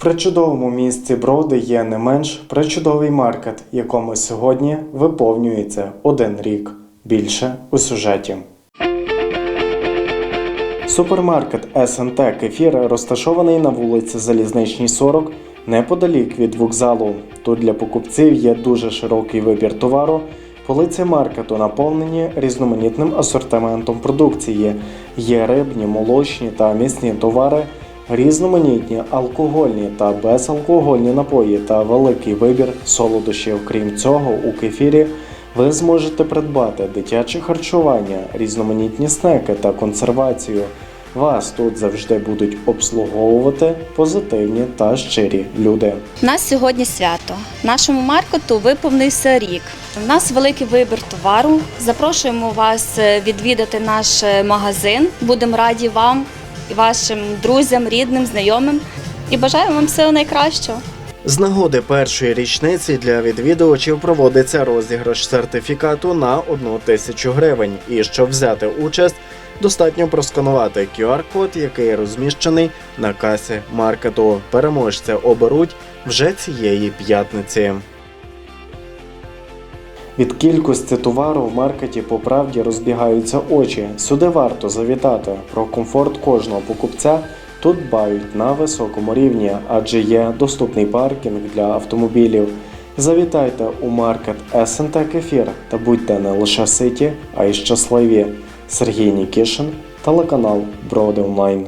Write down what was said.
причудовому місці Броди є не менш причудовий маркет, якому сьогодні виповнюється один рік. Більше у сюжеті. Супермаркет СНТ Кефір розташований на вулиці Залізничній 40 неподалік від вокзалу. Тут для покупців є дуже широкий вибір товару. Полиці маркету наповнені різноманітним асортиментом продукції. Є рибні, молочні та м'ясні товари, різноманітні алкогольні та безалкогольні напої та великий вибір солодощів. Крім цього, у кефірі ви зможете придбати дитяче харчування, різноманітні снеки та консервацію. Вас тут завжди будуть обслуговувати позитивні та щирі люди. У нас сьогодні свято. Нашому маркету виповнився рік. У нас великий вибір товару. Запрошуємо вас е, відвідати наш е, магазин. Будемо раді вам вашим друзям, рідним, знайомим. І бажаємо вам всього найкращого. З нагоди першої річниці для відвідувачів проводиться розіграш сертифікату на 1 тисячу гривень. І щоб взяти участь, достатньо просканувати QR-код, який розміщений на касі маркету. Переможця оберуть вже цієї п'ятниці. Від кількості товару в маркеті по правді розбігаються очі. Сюди варто завітати. Про комфорт кожного покупця тут дбають на високому рівні, адже є доступний паркінг для автомобілів. Завітайте у маркет СНТ Кефір та будьте не лише ситі, а й щасливі. Сергій Нікішин, телеканал Броди Онлайн.